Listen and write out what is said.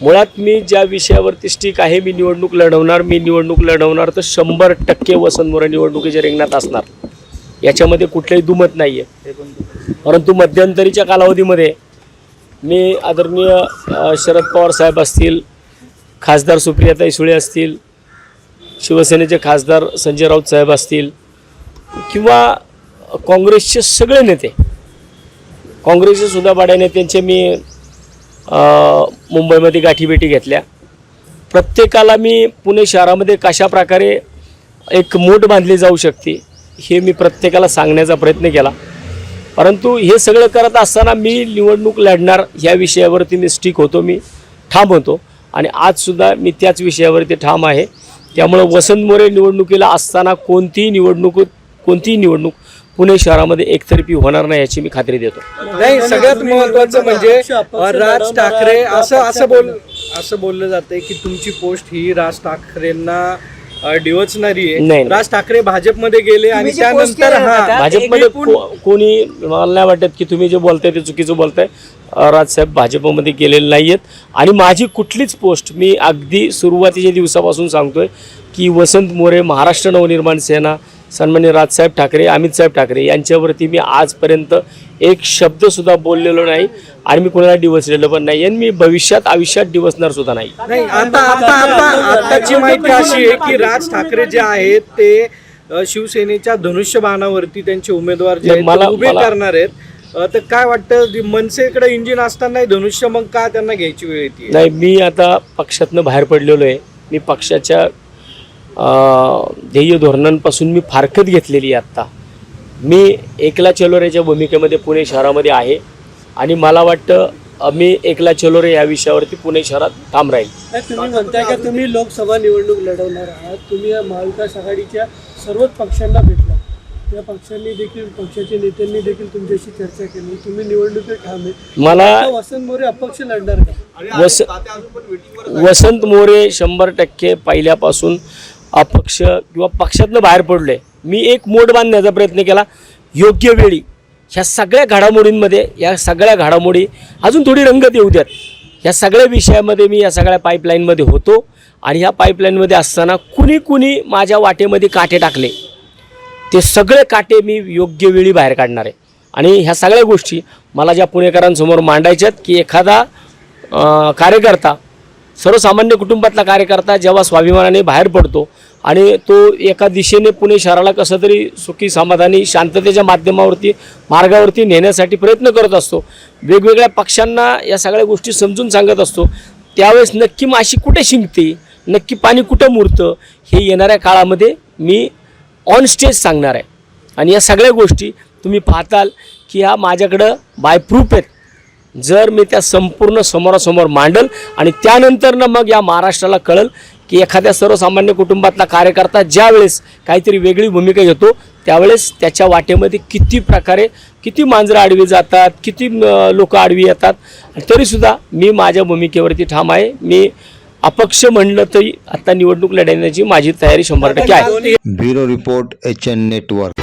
मुळात मी ज्या विषयावरती स्टिक आहे मी निवडणूक लढवणार मी निवडणूक लढवणार तर शंभर टक्के वसंतमोर निवडणुकीच्या रिंगणात असणार. याच्यामध्ये कुठलंही दुमत नाही आहे परंतु मध्यंतरीच्या कालावधीमध्ये मी आदरणीय शरद पवार साहेब असतील खासदार सुप्रियाताई सुळे असतील शिवसेनेचे खासदार संजय राऊत साहेब असतील किंवा काँग्रेसचे सगळे नेते. काँग्रेसचे सुद्धा बाड्या नेत्यांचे मी मुंबईमध्ये गाठीभेटी घेतल्या. प्रत्येकाला मी पुणे शहरामध्ये कशा प्रकारे एक मोठ बांधली जाऊ शकते हे मी प्रत्येकाला सांगण्याचा प्रयत्न केला. परंतु हे सगळं करत असताना मी निवडणूक लढणार ह्या विषयावरती मी स्टिक होतो मी ठाम होतो. आणि आजसुद्धा मी त्याच विषयावरती ठाम आहे. त्यामुळं वसंत मोरे निवडणुकीला असताना कोणतीही निवडणूक कोणतीही निवडणूक पुणे शहरामध्ये एकतर्फी होणार नाही याची मी खात्री देतो. नाही सगळ्यात महत्वाचं म्हणजे राज ठाकरे असं असं बोल असं बोललं जातंय की तुमची पोस्ट ही राज ठाकरेंना डिवचणारी नाही, आहे. नाही. राज ठाकरे भाजपमध्ये गेले आणि त्यानंतर हा भाजपमध्ये कोणी मला नाही वाटत की तुम्ही जे बोलताय ते चुकीचं बोलताय. राजसाहेब भाजपमध्ये गेलेले नाही आहेत आणि माझी कुठलीच पोस्ट मी अगदी सुरुवातीच्या दिवसापासून सांगतोय की वसंत मोरे महाराष्ट्र नवनिर्माण सेना सन्मान्य राजसाहेब ठाकरे अमितसाहेब ठाकरे यांच्यावरती मी आजपर्यंत एक शब्दसुद्धा बोललेलो नाही आणि मी कोणाला डिवचलेलं पण नाही आणि मी भविष्यात आयुष्यात डिवचणार सुद्धा नाही. नाही आता आता आता आताची माहिती अशी आहे की राज ठाकरे जे आहेत ते शिवसेनेच्या धनुष्यबाणावरती त्यांचे उमेदवार जे मला- उभे करणार आहेत. तर काय वाटतं जी मनसेकडे इंजिन असताना धनुष्य मग का त्यांना घ्यायची वेळ येते? नाही मी आता पक्षातनं बाहेर पडलेलो आहे मी पक्षाच्या अं, ध्येय धोरणांपासून मी फारकत घेतलेली आहे आत्ता. मी एकला चलोरेच्या भूमिकेमध्ये पुणे शहरामध्ये आहे आणि मला वाटतं मी एकला चलोरे या विषयावरती पुणे शहरात ठाम राहील. तुम्ही म्हणताय का तुम्ही लोकसभा निवडणूक लढवणार आहात? तुम्ही या महाविकास आघाडीच्या सर्वच पक्षांना भेटला त्या पक्षांनी देखील पक्षाच्या नेत्यांनी देखील तुमच्याशी चर्चा केली. तुम्ही निवडणुकीत ठाम मला वसंत मोरे अपक्ष लढणार का? वस वसंत मोरे शंभर टक्के पहिल्यापासून अपक्ष किंवा पक्षातनं बाहेर पडले. मी एक मोड बांधण्याचा प्रयत्न केला. योग्य वेळी ह्या सगळ्या घडामोडींमध्ये या सगळ्या घडामोडी अजून थोडी रंगत येऊ द्यात ह्या सगळ्या विषयामध्ये मी या सगळ्या पाईपलाईनमध्ये होतो. आणि ह्या पाईपलाईनमध्ये असताना कुणी कुणी माझ्या वाटेमध्ये काटे टाकले. ते सगळे काटे मी योग्य वेळी बाहेर काढणार आहे. आणि ह्या सगळ्या गोष्टी मला ज्या पुणेकरांसमोर मांडायच्यात की एखादा कार्यकर्ता सर्वसामान्य कुटुंबातला कार्यकर्ता जेव्हा स्वाभिमानाने बाहेर पडतो आणि तो एका दिशेने पुणे शहराला कसं तरी सुखी समाधानी शांततेच्या माध्यमावरती मार्गावरती नेण्यासाठी प्रयत्न करत असतो वेगवेगळ्या पक्षांना या सगळ्या गोष्टी समजून सांगत असतो त्यावेळेस नक्की माशी कुठे शिंकते नक्की पाणी कुठं मुरतं हे येणाऱ्या काळामध्ये मी ऑन स्टेज सांगणार आहे. आणि या सगळ्या गोष्टी तुम्ही पाहताल की ह्या माझ्याकडं बाय प्रूफ आहेत. जर मी त्या संपूर्ण समोरासमोर मांडल आणि त्यानंतरनं मग या महाराष्ट्राला कळल की एखाद्या सर्वसामान्य कुटुंबातला कार्यकर्ता ज्यावेळेस काहीतरी वेगळी भूमिका घेतो त्यावेळेस त्याच्या वाटेमध्ये किती प्रकारे किती मांजरं आडवी जातात किती लोक आडवी येतात. तरीसुद्धा मी माझ्या भूमिकेवरती ठाम आहे. मी अपक्ष म्हणलं तरी आता निवडणूक लढण्याची माझी तयारी शंभर टक्के आहे. Bureau report H N network.